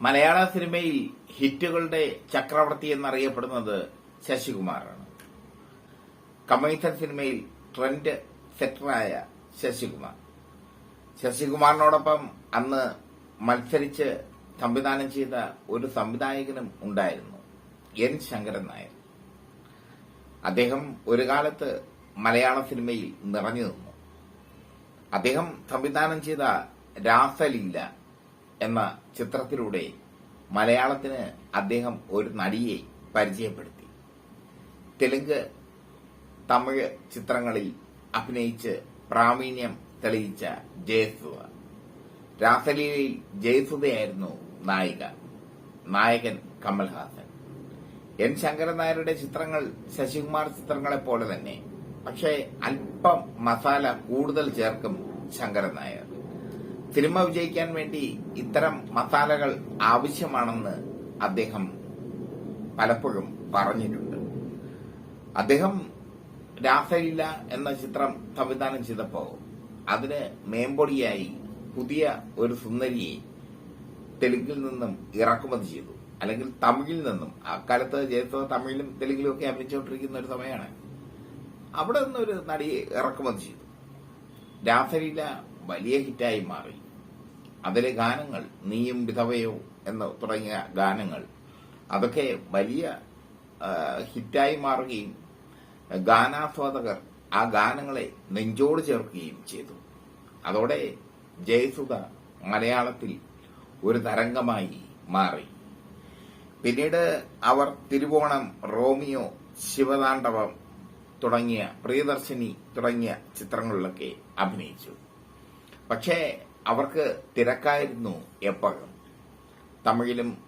മലയാള സിനിമയിൽ ഹിറ്റുകളുടെ ചക്രവർത്തി എന്നറിയപ്പെടുന്നത് ശശികുമാറാണ്. കമേഴ്സ്യൽ സിനിമയിൽ ട്രെൻഡ് സെറ്ററായ ശശികുമാർ. ശശികുമാറിനോടൊപ്പം അന്ന് മത്സരിച്ച് സംവിധാനം ചെയ്ത ഒരു സംവിധായകനും ഉണ്ടായിരുന്നു എൻ ശങ്കരൻ നായർ. അദ്ദേഹം ഒരു കാലത്ത് മലയാള സിനിമയിൽ നിറഞ്ഞു നിന്നു. അദ്ദേഹം സംവിധാനം ചെയ്ത രാസലീല എന്ന ചിത്രത്തിലൂടെ മലയാളത്തിന് അദ്ദേഹം ഒരു നടിയെ പരിചയപ്പെടുത്തി. തെലുങ്ക് തമിഴ് ചിത്രങ്ങളിൽ അഭിനയിച്ച് പ്രാവീണ്യം തെളിയിച്ച ജയസുധ. രാസലീലയിൽ ജയസുധയായിരുന്നു നായിക. നായകൻ കമൽഹാസൻ. എൻ ശങ്കരൻ നായരുടെ ചിത്രങ്ങൾ ശശികുമാർ ചിത്രങ്ങളെ പോലെ തന്നെ. പക്ഷേ അല്പം മസാല കൂടുതൽ ചേർക്കും ശങ്കരൻ നായർ. സിനിമ വിജയിക്കാൻ വേണ്ടി ഇത്തരം മസാലകൾ ആവശ്യമാണെന്ന് അദ്ദേഹം പലപ്പോഴും പറഞ്ഞിട്ടുണ്ട്. അദ്ദേഹം രാസലീല എന്ന ചിത്രം സംവിധാനം ചെയ്തപ്പോൾ അതിന് മേമ്പൊടിയായി പുതിയ ഒരു സുന്ദരിയെ തെലുങ്കിൽ നിന്നും ഇറക്കുമതി ചെയ്തു. അല്ലെങ്കിൽ തമിഴിൽ നിന്നും. അക്കാലത്ത് ജയസോ തമിഴിലും തെലുങ്കിലും ഒക്കെ അഭിനയിച്ചുകൊണ്ടിരിക്കുന്ന ഒരു സമയമാണ്. അവിടെ നിന്നൊരു നടിയെ ഇറക്കുമതി ചെയ്തു. രാസലീല വലിയ ഹിറ്റായി മാറി. അതിലെ ഗാനങ്ങൾ നീയും വിധവയോ എന്ന് തുടങ്ങിയ ഗാനങ്ങൾ അതൊക്കെ വലിയ ഹിറ്റായി മാറുകയും ഗാനാസ്വാദകർ ആ ഗാനങ്ങളെ നെഞ്ചോട് ചേർക്കുകയും ചെയ്തു. അതോടെ ജയസുധ മലയാളത്തിൽ ഒരു തരംഗമായി മാറി. പിന്നീട് അവർ തിരുവോണം റോമിയോ ശിവതാണ്ഡവം തുടങ്ങിയ പ്രിയദർശിനി തുടങ്ങിയ ചിത്രങ്ങളിലൊക്കെ അഭിനയിച്ചു. പക്ഷേ അവർക്ക് തിരക്കായിരുന്നു എപ്പോഴും. തമിഴിലും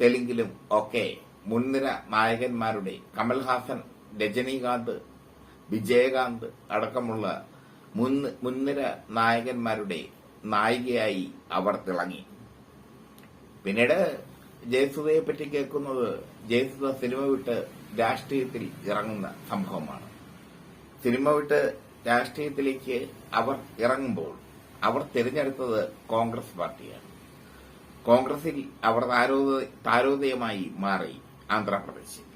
തെലുങ്കിലും ഒക്കെ മുൻനിര നായകന്മാരുടെ കമൽഹാസൻ രജനീകാന്ത് വിജയകാന്ത് അടക്കമുള്ള മുൻ മുൻനിര നായകന്മാരുടെ നായികയായി അവർ തിളങ്ങി. പിന്നീട് ജയസുധയെ പറ്റി കേൾക്കുന്നത് ജയസുധ സിനിമ വിട്ട് രാഷ്ട്രീയത്തിൽ ഇറങ്ങുന്ന സംഭവമാണ്. സിനിമ വിട്ട് രാഷ്ട്രീയത്തിലേക്ക് അവർ ഇറങ്ങുമ്പോൾ അവർ തിരഞ്ഞെടുത്തത് കോൺഗ്രസ് പാർട്ടിയാണ്. കോൺഗ്രസിൽ അവർ താരോദ- താരോദയമായി മാറി ആന്ധ്രാപ്രദേശിൽ.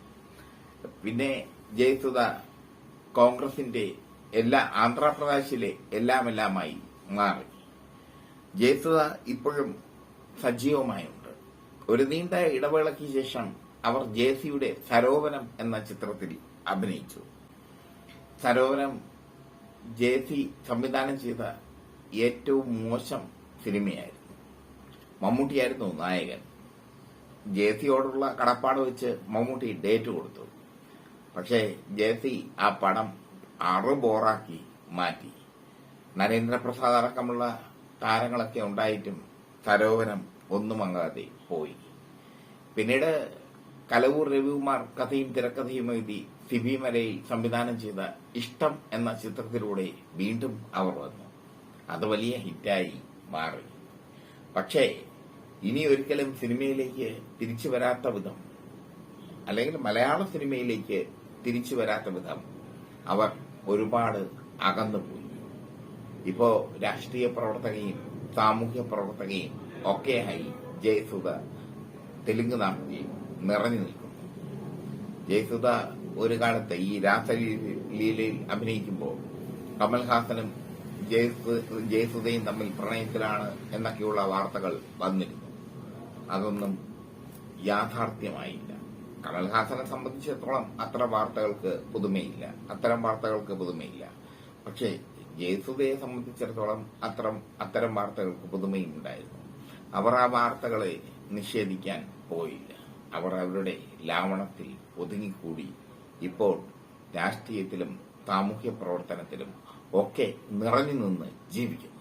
പിന്നെ ജയസുധ കോൺഗ്രസിന്റെ എല്ലാ ആന്ധ്രാപ്രദേശിലെ എല്ലാമെല്ലാമായി മാറി. ജയസുധ ഇപ്പോഴും സജീവമായുണ്ട്. ഒരു നീണ്ട ഇടവേളയ്ക്ക് ശേഷം അവർ ജേസിയുടെ സരോവരം എന്ന ചിത്രത്തിൽ അഭിനയിച്ചു. സരോവരം ജേസി സംവിധാനം ചെയ്ത ഏറ്റവും മോശം സിനിമയായിരുന്നു. മമ്മൂട്ടിയായിരുന്നു നായകൻ. ജേസിയോടുള്ള കടപ്പാട് വെച്ച് മമ്മൂട്ടി ഡേറ്റ് കൊടുത്തു. പക്ഷേ ജേസി ആ പടം അറുബോറാക്കി മാറ്റി. നരേന്ദ്രപ്രസാദ് അടക്കമുള്ള താരങ്ങളൊക്കെ ഉണ്ടായിട്ടും സരോവരം ഒന്നും അങ്ങാതെ പോയി. പിന്നീട് കലവൂർ രവികുമാർ കഥയും തിരക്കഥയും എഴുതി സിബി മലയിൽ സംവിധാനം ചെയ്ത ഇഷ്ടം എന്ന ചിത്രത്തിലൂടെ വീണ്ടും അവർ വന്നു. അത് വലിയ ഹിറ്റായി മാറി. പക്ഷേ ഇനി ഒരിക്കലും സിനിമയിലേക്ക് തിരിച്ചു വരാത്ത വിധം അല്ലെങ്കിൽ മലയാള സിനിമയിലേക്ക് തിരിച്ചു വരാത്ത വിധം അവർ ഒരുപാട് അകന്നുപോയി ഇപ്പോ രാഷ്ട്രീയ പ്രവർത്തകയും സാമൂഹ്യ പ്രവർത്തകയും ഒക്കെയായി ജയസുധ തെലുങ്ക് നാട്ടിൽ നിറഞ്ഞു നിൽക്കുന്നു. ജയസുധ ഒരു കാലത്ത് ഈ രാസലീലയിൽ അഭിനയിക്കുമ്പോൾ കമൽഹാസനും ജയസുധയും തമ്മിൽ പ്രണയത്തിലാണ് എന്നൊക്കെയുള്ള വാർത്തകൾ വന്നിരുന്നു. അതൊന്നും യാഥാർത്ഥ്യമായില്ല. കമൽഹാസനെ സംബന്ധിച്ചിടത്തോളം അത്തരം വാർത്തകൾക്ക് പുതുമയില്ല. അത്തരം വാർത്തകൾക്ക് പുതുമയില്ല. പക്ഷേ ജയസുധയെ സംബന്ധിച്ചിടത്തോളം അത്തരം അത്തരം വാർത്തകൾക്ക് പുതുമയും ഉണ്ടായിരുന്നു. അവർ ആ വാർത്തകളെ നിഷേധിക്കാൻ പോയില്ല. അവർ അവരുടെ ലാവണത്തിൽ ഒതുങ്ങിക്കൂടി. ഇപ്പോൾ രാഷ്ട്രീയത്തിലും സാമൂഹ്യ പ്രവർത്തനത്തിലും ഒക്കെ നിറഞ്ഞു നിന്ന് ജീവിക്കുന്നു